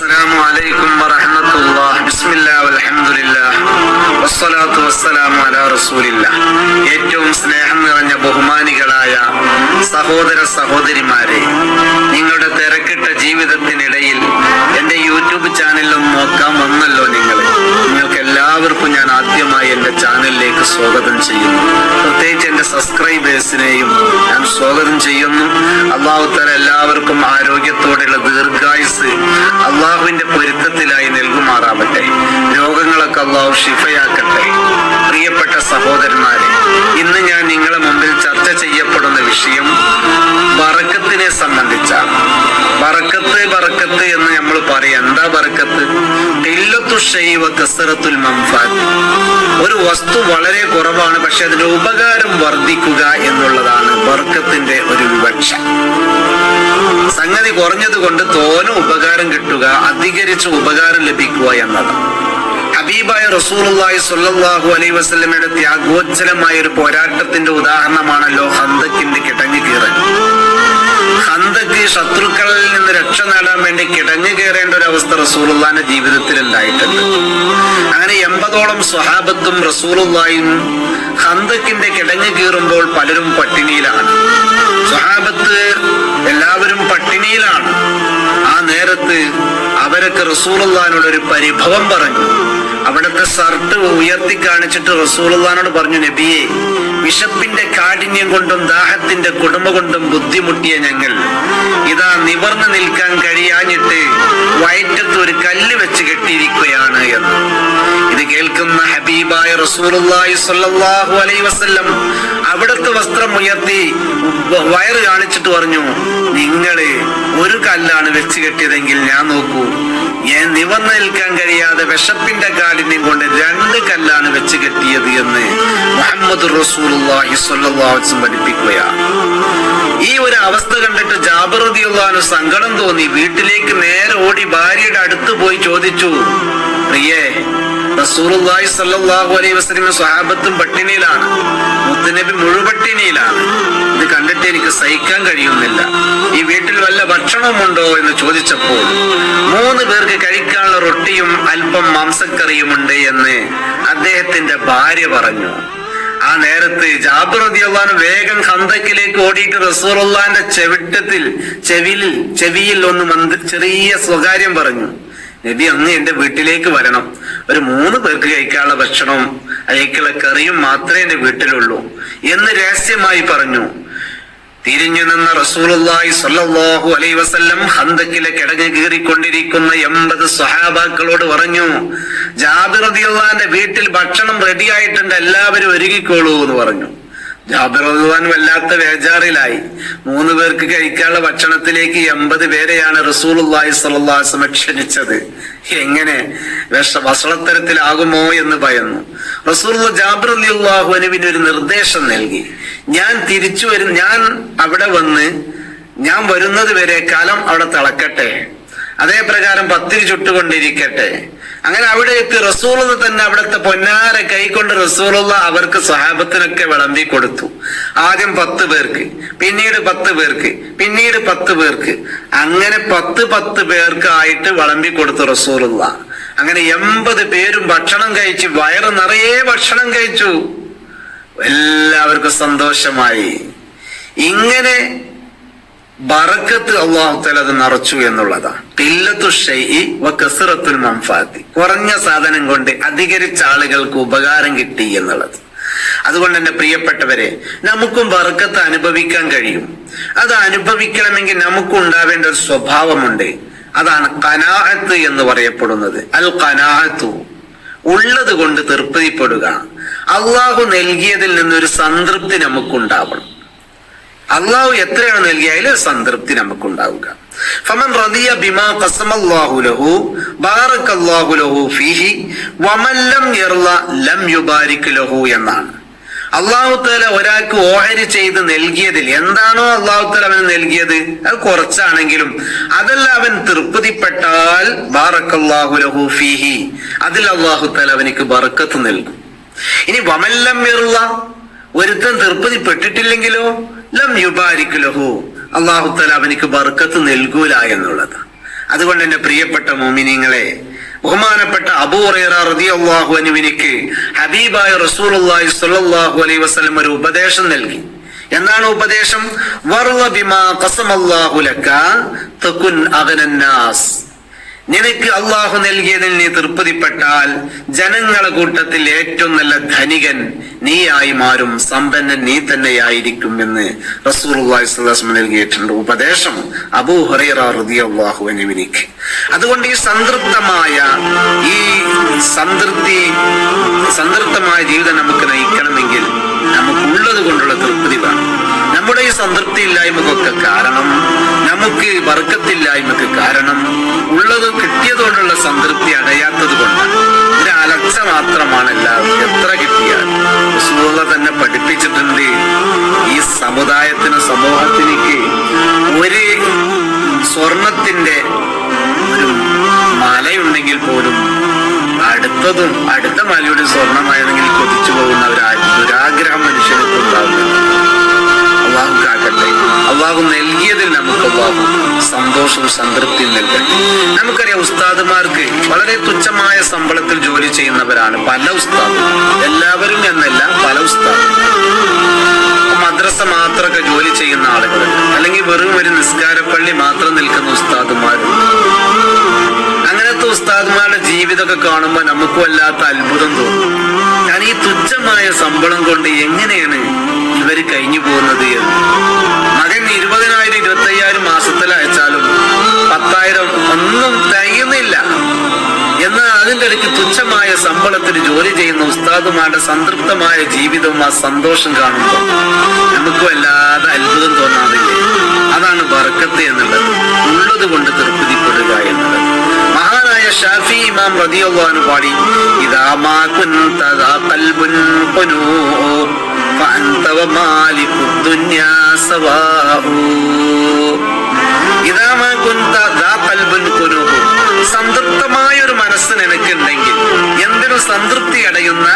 السلام عليكم ورحمة الله بسم الله والحمد لله والصلاة والسلام على رسول الله ഏറ്റവും സ്നേഹം നിറഞ്ഞ ബഹുമാനികളായ സഹോദര സഹോദരിമാരെ നിങ്ങളുടെ തിരക്കിട്ട ജീവിതത്തിനിടയിൽ എന്റെ യൂട്യൂബ് ചാനലിലും നോക്കാൻ ചാനലിലേക്ക് സ്വാഗതം ചെയ്യുന്നു. പ്രത്യേകിച്ച് എന്റെ സബ്സ്ക്രൈബേഴ്സിനെയും ഞാൻ സ്വാഗതം ചെയ്യുന്നു. അള്ളാഹു തല എല്ലാവർക്കും ആരോഗ്യത്തോടെയുള്ള ദീർഘായുസ് അള്ളാഹുവിന്റെ പൊരുത്തത്തിലായി നൽകുമാറാവട്ടെ. രോഗങ്ങളൊക്കെ അള്ളാഹു ഷിഫയാക്കട്ടെ പ്രിയപ്പെട്ട ഒരു വസ്തു വളരെ കുറവാണ് പക്ഷെ അതിന്റെ ഉപകാരം വർദ്ധിക്കുക എന്നുള്ളതാണ് ബർക്കത്തിന്റെ ഒരു വിവക്ഷ. സംഗതി കുറഞ്ഞത് കൊണ്ട് തോന ഉപകാരം കിട്ടുക അധികരിച്ച് ഉപകാരം ലഭിക്കുക എന്നതാണ്. ഹബീബായ റസൂലുള്ളാഹി സ്വല്ലല്ലാഹു അലൈഹി വസല്ലമയുടെ ത്യാഗോജ്ജലമായ ഒരു പോരാട്ടത്തിന്റെ ഉദാഹരണമാണല്ലോ ഹന്തക്കിന്റെ കിടങ്ങി കീറൽ. ഹന്തക്ക് ശത്രുക്കളിൽ നിന്ന് രക്ഷ നേടാൻ വേണ്ടി കിടങ്ങ് കയറേണ്ട ഒരു അവസ്ഥ റസൂലുള്ളാന്റെ ജീവിതത്തിൽ ഉണ്ടായിട്ടുണ്ട്. അങ്ങനെ എൺപതോളം സ്വഹാബത്തും റസൂലുള്ളായും ഹന്തക്കിന്റെ കിടങ്ങ് കീറുമ്പോൾ പലരും പട്ടിണിയിലാണ്. സ്വഹാബത്ത് എല്ലാവരും പട്ടിണിയിലാണ്. ആ നേരത്ത് അവരൊക്കെ റസൂലുള്ളാനോട് ഒരു പരിഭവം പറഞ്ഞു. അവിടുത്തെ സർട്ട് ഉയർത്തി കാണിച്ചിട്ട് റസൂലുള്ളാനോട് പറഞ്ഞു നബിയെ വിശപ്പിന്റെ കാഠിന്യം കൊണ്ടും ദാഹത്തിന്റെ കുടുംബ കൊണ്ടും ബുദ്ധിമുട്ടിയ ഞങ്ങൾ. ഇതാ നിവർന്നു നിൽക്കാൻ കഴിയാഞ്ഞിട്ട് വയറ്റത്ത് ഒരു കല്ല് വെച്ച് കെട്ടിയിരിക്കുകയാണ് എന്ന്. ഇത് കേൾക്കുന്ന ഹബീബായ റസൂലുള്ളാഹി സ്വല്ലല്ലാഹു അലൈഹി വസല്ലം അവിടുത്തെ വസ്ത്രം ഉയർത്തി വയറ് കാണിച്ചിട്ട് പറഞ്ഞു നിങ്ങൾ ഒരു കല്ലാണ് വെച്ച് കെട്ടിയതെങ്കിൽ ഞാൻ നോക്കൂ. ഞാൻ നിവർന്നു നിൽക്കാൻ കഴിയാതെ വിശപ്പിന്റെ കാഠിന്യം കൊണ്ട് രണ്ട് കല്ലാണ് വെച്ച് കെട്ടിയത് എന്ന് മുഹമ്മദ് വസല്ലം പഠിപ്പിക്കുകയാണ് ഈ ഒരു അവസ്ഥ കണ്ടിട്ട് ജാബിർ സങ്കടം തോന്നി. വീട്ടിലേക്ക് നേരെ ഓടി ഭാര്യയുടെ അടുത്ത് പോയി ചോദിച്ചു പ്രിയേ റസൂലുള്ളാഹി സല്ലല്ലാഹു അലൈഹി വസല്ലം സ്വഹാബത്തും പട്ടിണിയിലാണ്. മുത്തുനബി മുഴുപട്ടിണിയിലാണ് ഇത് കണ്ടിട്ട് എനിക്ക് സഹിക്കാൻ കഴിയുന്നില്ല. ഈ വീട്ടിൽ വല്ല ഭക്ഷണമുണ്ടോ എന്ന് ചോദിച്ചപ്പോൾ മൂന്ന് പേർക്ക് കഴിക്കാനുള്ള റൊട്ടിയും അല്പം മാംസക്കറിയുമുണ്ട് എന്ന് അദ്ദേഹത്തിന്റെ ഭാര്യ പറഞ്ഞു. ആ നേരത്ത് ജാബിർ റളിയല്ലാഹു വേഗം ഹന്തക്കിലേക്ക് ഓടിയിട്ട് റസൂലുള്ളാന്റെ ചെവിട്ടത്തിൽ ചെവിയിൽ ചെവിയിൽ ഒന്ന് ചെറിയ സ്വകാര്യം പറഞ്ഞു. നബി അങ്ങ് എന്റെ വീട്ടിലേക്ക് വരണം. ഒരു മൂന്ന് പേർക്ക് കഴിക്കാനുള്ള ഭക്ഷണവും അയക്കുള്ള കറിയും മാത്രമേ എന്റെ വീട്ടിലുള്ളൂ എന്ന് രഹസ്യമായി പറഞ്ഞു. തിരിഞ്ഞു നിന്ന റസൂലുള്ളാഹി സ്വല്ലല്ലാഹു അലൈഹി വസല്ലം ഹന്തക്കിലെ കിടങ്ങ് കീറിക്കൊണ്ടിരിക്കുന്ന എൺപത് സ്വഹാബാക്കളോട് പറഞ്ഞു ജാബിർ റളിയല്ലാഹുവിന്റെ വീട്ടിൽ ഭക്ഷണം റെഡിയായിട്ടുണ്ട് എല്ലാവരും ഒരുങ്ങിക്കോളൂ എന്ന് പറഞ്ഞു. ജാബിർ വല്ലാത്ത വേജാറിലായി. മൂന്ന് പേർക്ക് കഴിക്കാനുള്ള ഭക്ഷണത്തിലേക്ക് എൺപത് പേരെയാണ് റസൂലുള്ളാഹി വസല്ലം ക്ഷണിച്ചത്. എങ്ങനെ? വിഷ വസളത്തരത്തിലാകുമോ എന്ന് ഭയന്നു. റസൂൽ ജാബിർ അലിയുള്ളാഹുവിന് ഒരു നിർദ്ദേശം നൽകി. ഞാൻ തിരിച്ചു വരും ഞാൻ അവിടെ വന്ന് ഞാൻ വരുന്നത് വരെ കാലം അവിടെ തിളക്കട്ടെ. അതേ പ്രകാരം പത്തിരി ചുട്ടുകൊണ്ടിരിക്കട്ടെ. അങ്ങനെ അവിടെ എത്തി റസൂലുള്ള തന്നെ അവിടുത്തെ പൊന്നാര കൈകൊണ്ട് റസൂലുള്ള അവർക്ക് സഹാബത്തിനൊക്കെ വിളമ്പി കൊടുത്തു. ആദ്യം പത്ത് പേർക്ക് പിന്നീട് പത്ത് പേർക്ക് പിന്നീട് പത്ത് പേർക്ക്. അങ്ങനെ പത്ത് പത്ത് പേർക്ക് ആയിട്ട് വിളമ്പി കൊടുത്തു റസൂലുള്ള അങ്ങനെ എൺപത് പേരും ഭക്ഷണം കഴിച്ചു വയറ് നിറയെ ഭക്ഷണം കഴിച്ചു. എല്ലാവർക്കും സന്തോഷമായി. ഇങ്ങനെ ബറക്കത്ത് അള്ളാഹു തല അത് നിറച്ചു എന്നുള്ളതാണ്. പില്ലത്തു ഷൈഇ വ കസറത്തുൽ മംഫാത്തി. കുറഞ്ഞ സാധനം കൊണ്ട് അധികരിച്ച ആളുകൾക്ക് ഉപകാരം കിട്ടി എന്നുള്ളത്. അതുകൊണ്ട് തന്നെ പ്രിയപ്പെട്ടവരെ നമുക്കും ബറക്കത്ത് അനുഭവിക്കാൻ കഴിയും. അത് അനുഭവിക്കണമെങ്കിൽ നമുക്ക് ഉണ്ടാവേണ്ട ഒരു സ്വഭാവമുണ്ട്. അതാണ് കനാഹത്ത് എന്ന് പറയപ്പെടുന്നത്. അൽ കനാഹത്തു ഉള്ളത് കൊണ്ട് തൃപ്തിപ്പെടുക. അള്ളാഹു നൽകിയതിൽ നിന്നൊരു സംതൃപ്തി നമുക്കുണ്ടാവണം. അള്ളാഹു എത്രയാണ് നൽകിയാലും സംതൃപ്തി നമുക്കുണ്ടാവുക. ഫമൻ റദിയ ബിമാ ലഹു ലഹു ഫീഹി ലം യർള ലം ലഹു എന്നാണ്. അള്ളാഹു താല ഒരാൾക്ക് ഓഹരി ചെയ്ത് നൽകിയതിൽ എന്താണോ അള്ളാഹു താല അവന് നൽകിയത്? അത് കുറച്ചാണെങ്കിലും അതല്ല അവൻ തൃപ്തിപ്പെട്ടാൽ ബാറക്കല്ലാഹു ലഹു ഫീഹി അതിൽ അള്ളാഹു താല അവനിക്ക് ബറക്കത്ത് നൽകും. ഇനി വമല്ലം യർള ഒരുത്തൻ തൃപ്തിപ്പെട്ടിട്ടില്ലെങ്കിലോ? ലം യുബാരിക് ലഹു. അള്ളാഹു തല അവനിക്ക് ബർക്കത്ത് നൽകൂല എന്നുള്ളത്. അതുകൊണ്ട് എന്റെ പ്രിയപ്പെട്ട മോമിനിങ്ങളെ ബഹുമാനപ്പെട്ട അബൂറിയാഹു അനുവിനിക്ക് ഹബീബായ റസൂലുള്ളാഹി സ്വല്ലല്ലാഹു അലൈഹി വസല്ലം ഒരു ഉപദേശം നൽകി. എന്താണ് ഉപദേശം? വർവ ബിമാ ഖസമല്ലാഹു ലക തകുൻ അഗ്നന്നാസ്. നിനക്ക് അള്ളാഹു നൽകിയതിൽ നീ തൃപ്തിപ്പെട്ടാൽ ജനങ്ങളെ കൂട്ടത്തിൽ ഏറ്റവും നല്ല ധനികൻ നീയായി മാറും സമ്പന്നൻ നീ തന്നെയായിരിക്കും എന്ന് റസൂർ നൽകിയിട്ടുണ്ട് ഉപദേശം അബൂ അതുകൊണ്ട് ഈ സംതൃപ്തമായ ഈ സംതൃപ്തി സംതൃപ്തമായ ജീവിതം നമുക്ക് നയിക്കണമെങ്കിൽ നമുക്കുള്ളത് കൊണ്ടുള്ള തൃപ്തി വേണം നമ്മുടെ ഈ സംതൃപ്തി ഇല്ലായ്മക്കൊക്കെ കാരണം നമുക്ക് വർക്കത്തില്ലായ്മക്ക് കാരണം ഉള്ളത് കിട്ടിയതുകൊണ്ടുള്ള സംതൃപ്തി അടയാത്തത് കൊണ്ടാണ് ഒരു അലച്ച മാത്രമാണ് എല്ലാവർക്കും എത്ര കിട്ടിയാൽ തന്നെ പഠിപ്പിച്ചിട്ടുണ്ട് ഈ സമുദായത്തിന് സമൂഹത്തിലേക്ക് ഒരു അടുത്തതും അടുത്ത മലയുടെ സ്വർണമായതെങ്കിൽ കൊതിച്ചു പോകുന്ന ഒരു ദുരാഗ്രഹം മനുഷ്യർക്ക് ഉണ്ടാവുന്നു അള്ളാഹു കാക്കട്ടെ. അള്ളാഹു നൽകിയതിൽ നമുക്ക് അള്ളാഹു സന്തോഷവും സംതൃപ്തിയും നൽകട്ടെ. നമുക്കറിയാം ഉസ്താദുമാർക്ക് വളരെ തുച്ഛമായ ശമ്പളത്തിൽ ജോലി ചെയ്യുന്നവരാണ് പല ഉസ്താദ്. എല്ലാവരും എന്നല്ല പല ഉസ്താദ്. മദ്രസ മാത്രമൊക്കെ ജോലി ചെയ്യുന്ന ആളുകൾ അല്ലെങ്കിൽ വെറും ഒരു നിസ്കാരപ്പള്ളി മാത്രം നിൽക്കുന്ന ഉസ്താദുമാരുണ്ട്. അങ്ങനത്തെ ഉസ്താദ്മാരുടെ ജീവിതമൊക്കെ കാണുമ്പോൾ നമുക്ക് വല്ലാത്ത അത്ഭുതം തോന്നും. ഞാൻ ഈ തുച്ഛമായ ശമ്പളം കൊണ്ട് എങ്ങനെയാണ് ഇവർ കഴിഞ്ഞു പോകുന്നത് എന്ന്. മകൻ ഇരുപതിനായിരം ഇരുപത്തി അയ്യായിരം മാസത്തിൽ അയച്ചാലും പത്തായിരം ഒന്നും തികയുന്നില്ല. എന്നാൽ അതിന്റെ ഇടയ്ക്ക് തുച്ഛമായ ശമ്പളത്തിന് ജോലി ചെയ്യുന്ന ഉസ്താദുമാരുടെ സംതൃപ്തമായ ജീവിതവും ആ സന്തോഷം കാണുമ്പോൾ നമുക്ക് വല്ലാതെ അത്ഭുതം തോന്നാറില്ലേ? അതാണ് ബർക്കത്ത് എന്നുള്ളത്. ഉള്ളത് കൊണ്ട് തൃപ്തിപ്പെടുക എന്നുള്ളത്. മഹാനായ ഷാഫി ഇമാം റളിയല്ലാഹു പാടി ഇദാ മാ ദാ ഖൽബുൻ ഇദാ മാ ദാ ഖൽബുൻ സംതൃപ്തമായ ഒരു മനസ്സ് നിനക്കുണ്ടെങ്കിൽ എന്തിനു സംതൃപ്തി അടയുന്ന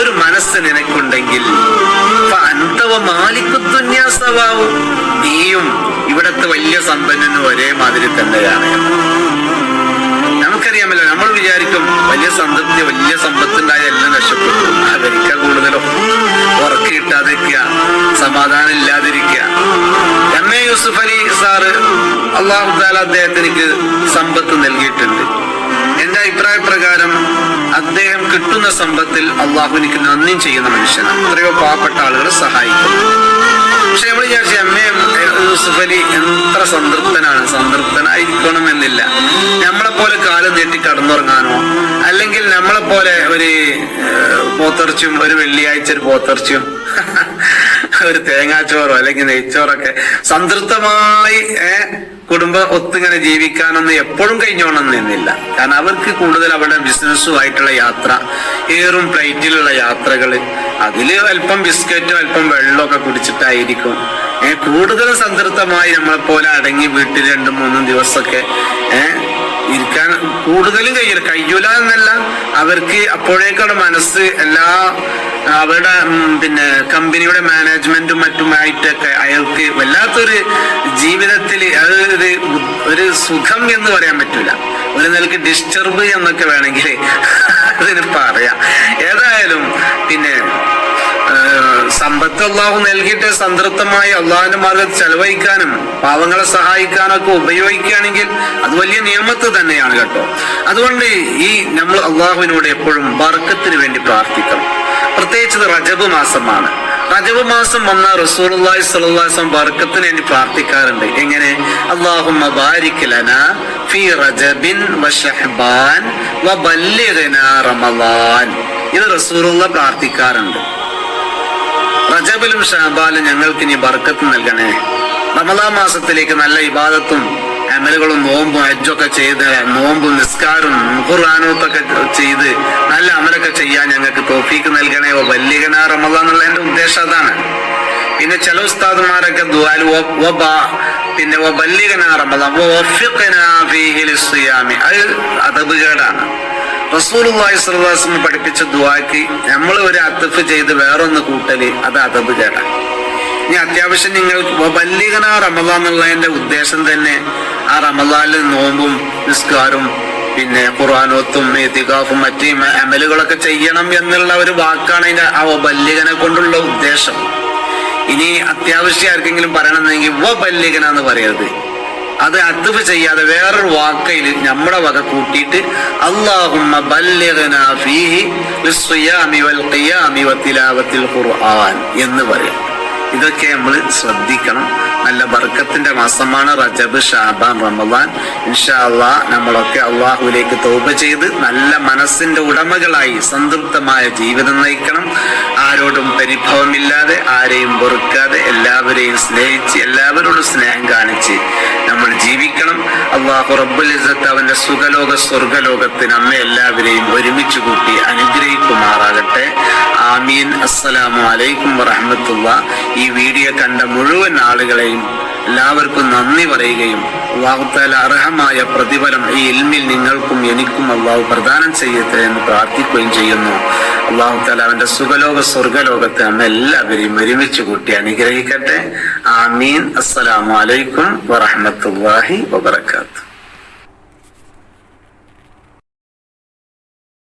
ഒരു മനസ്സ് നിനക്കുണ്ടെങ്കിൽ നീയും ഇവിടത്തെ വലിയ സമ്പന്നനും ഒരേ മാതിരി തന്നെയാണ്. നമുക്കറിയാമല്ലോ നമ്മൾ വിചാരിക്കും വലിയ സംതൃപ്തി വലിയ സമ്പത്തുണ്ടായ എല്ലാം നഷ്ടപ്പെട്ടു അവരിക്ക കൂടുതലോ. ഉറക്കി കിട്ടാതിരിക്കുക സമാധാനം ഇല്ലാതിരിക്കുക. M A Yusuf Ali sir അള്ളാഹു താല അദ്ദേഹത്തിനിക്ക് സമ്പത്ത് നൽകിയിട്ടുണ്ട്. അഭിപ്രായ പ്രകാരം അദ്ദേഹം കിട്ടുന്ന സമ്പത്തിൽ അള്ളാഹുവിനിക്ക് നന്ദി ചെയ്യുന്ന മനുഷ്യനാണ്. എത്രയോ പാവപ്പെട്ട ആളുകളെ സഹായിക്കും പക്ഷെ നമ്മൾ വിചാരിച്ചു അലി എത്ര സംതൃപ്തനാണ്. സംതൃപ്തനായിരിക്കണം എന്നില്ല നമ്മളെ പോലെ കാലം നീട്ടി കടന്നുറങ്ങാനോ അല്ലെങ്കിൽ നമ്മളെ പോലെ ഒരു പോത്തർച്ചും ഒരു വെള്ളിയാഴ്ച ഒരു പോത്തർച്ചും ഒരു തേങ്ങാച്ചോറോ അല്ലെങ്കിൽ നെയ്ച്ചോറൊക്കെ സംതൃപ്തമായി ഏഹ് കുടുംബ ഒത്തിങ്ങനെ ജീവിക്കാനൊന്നും എപ്പോഴും കഴിഞ്ഞോണം നിന്നില്ല. കാരണം അവർക്ക് കൂടുതൽ അവരുടെ ബിസിനസ്സുമായിട്ടുള്ള യാത്ര ഏറും ഫ്ലൈറ്റിലുള്ള യാത്രകൾ അതിൽ അല്പം ബിസ്ക്കറ്റും അല്പം വെള്ളമൊക്കെ കുടിച്ചിട്ടായിരിക്കും. കൂടുതൽ സംതൃപ്തമായി നമ്മളെപ്പോലെ അടങ്ങി വീട്ടിൽ രണ്ടും മൂന്നും ദിവസമൊക്കെ ഏഹ് ഇരിക്കാൻ കൂടുതലും കഴിയില്ല. കഴിയൂല എന്നല്ല. അവർക്ക് അപ്പോഴേക്കുള്ള മനസ്സ് എല്ലാ അവരുടെ പിന്നെ കമ്പനിയുടെ മാനേജ്മെന്റും മറ്റുമായിട്ടൊക്കെ അയാൾക്ക് വല്ലാത്തൊരു ജീവിതത്തിൽ അത് ഒരു ഒരു സുഖം എന്ന് പറയാൻ പറ്റൂല. ഒരു നിലയ്ക്ക് ഡിസ്റ്റർബ് എന്നൊക്കെ വേണമെങ്കിൽ അതിന് പറയാം. ഏതായാലും പിന്നെ സമ്പത്ത് അള്ളാഹു നൽകിയിട്ട് സംതൃപ്തമായി അള്ളാഹുവിന്റെ മാർഗത്തിൽ ചെലവഴിക്കാനും പാവങ്ങളെ സഹായിക്കാനൊക്കെ ഉപയോഗിക്കുകയാണെങ്കിൽ അത് വലിയ നിയമത്ത് തന്നെയാണ് കേട്ടോ. അതുകൊണ്ട് ഈ നമ്മൾ അള്ളാഹുവിനോട് എപ്പോഴും വർക്കത്തിന് വേണ്ടി പ്രാർത്ഥിക്കണം. പ്രത്യേകിച്ച് റജബ് മാസമാണ്. റജബ് മാസം വന്ന റസൂലുള്ളാഹി സ്വല്ലല്ലാഹു വർക്കത്തിന് വേണ്ടി പ്രാർത്ഥിക്കാറുണ്ട്. എങ്ങനെ? ലനാ ഫീ റജബിൻ വബല്ലിഗ്നാ റമളാൻ. ഇത് റസൂലുള്ള പ്രാർത്ഥിക്കാറുണ്ട്. റജബിലും ഷാബാലും ഞങ്ങൾക്ക് ഇനി ബർക്കത്ത് നൽകണേ. റമദാ മാസത്തിലേക്ക് നല്ല ഇബാദത്തും അമലുകളും നോമ്പും ഹജ്ജൊക്കെ ചെയ്ത് നോമ്പും നിസ്കാരും ഖുർആാനത്തൊക്കെ ചെയ്ത് നല്ല അമലൊക്കെ ചെയ്യാൻ ഞങ്ങൾക്ക് തോഫീക്ക് നൽകണേ. ഓ വല്ലികന റമദാൻ എന്നുള്ള എന്റെ ഉദ്ദേശം അതാണ്. പിന്നെ ചില ഉസ്താദുമാരൊക്കെ പിന്നെ റമദാൻ. വഫിഖ്നാ ഫീഹി ലിസ്സിയാമി അത് അതബുകേടാണ് റസൂലുള്ളാഹി സ്വല്ലല്ലാഹു അലൈഹി വസല്ലം പഠിപ്പിച്ച ദുആക്ക് നമ്മൾ ഒരു അതഫ് ചെയ്ത് വേറൊന്ന് കൂട്ടൽ അത് അതബ് കേട്ടാ. ഇനി അത്യാവശ്യം നിങ്ങൾ വല്ലികന റമദാൻ എന്നുള്ളതിന്റെ ഉദ്ദേശം തന്നെ ആ റമദാനിൽ നോമ്പും നിസ്കാരവും പിന്നെ ഖുർആാനോത്തും എത്തികാഫും മറ്റു അമലുകളൊക്കെ ചെയ്യണം എന്നുള്ള ഒരു വാക്കാണ് അതിന്റെ ആ വല്ലികനെ കൊണ്ടുള്ള ഉദ്ദേശം. ഇനി അത്യാവശ്യം ആർക്കെങ്കിലും പറയണമെന്നെങ്കിൽ വ എന്ന് പറയരുത്. അത് അതുവ് ചെയ്യാതെ വേറൊരു വാക്കയിൽ നമ്മുടെ വക കൂട്ടിയിട്ട് അള്ളാഹുമ്മ ഖുർആൻ എന്ന് പറയും. ഇതൊക്കെ നമ്മൾ ശ്രദ്ധിക്കണം. നല്ല ബർക്കത്തിന്റെ മാസമാണ് റജബ് ഷാബാൻ റമദാൻ. ഇൻഷാ അള്ളാ നമ്മളൊക്കെ അള്ളാഹുവിലേക്ക് തോപ ചെയ്ത് നല്ല മനസ്സിന്റെ ഉടമകളായി സംതൃപ്തമായ ജീവിതം നയിക്കണം. ആരോടും പരിഭവമില്ലാതെ ആരെയും വെറുക്കാതെ എല്ലാവരെയും സ്നേഹിച്ച് എല്ലാവരോടും സ്നേഹം കാണിച്ച് നമ്മൾ ജീവിക്കണം. അള്ളാഹു റബ്ബുൽ ഇസ്സത്ത് അവന്റെ സുഖലോക സ്വർഗലോകത്തിന് നമ്മെ എല്ലാവരെയും ഒരുമിച്ച് കൂട്ടി അനുഗ്രഹിക്കുമാറാകട്ടെ. ആമീൻ. അസ്സലാമു അലൈക്കും വറഹമത്തുള്ള ഈ വീഡിയോ കണ്ട മുഴുവൻ ആളുകളെയും എല്ലാവർക്കും നന്ദി പറയുകയും അള്ളാഹുത്താല അർഹമായ പ്രതിഫലം ഈ ഇൽമിൽ നിങ്ങൾക്കും എനിക്കും അള്ളാഹു പ്രദാനം ചെയ്യട്ടെ എന്ന് പ്രാർത്ഥിക്കുകയും ചെയ്യുന്നു. അള്ളാഹുത്താല അവന്റെ സുഖലോക സ്വർഗലോകത്തെ നമ്മെല്ലാവരെയും ഒരുമിച്ച് കൂട്ടി അനുഗ്രഹിക്കട്ടെ. ആമീൻ. അസ്സലാമു അലൈക്കും വറഹമത്തുല്ലാഹി വബർക്കാത്തു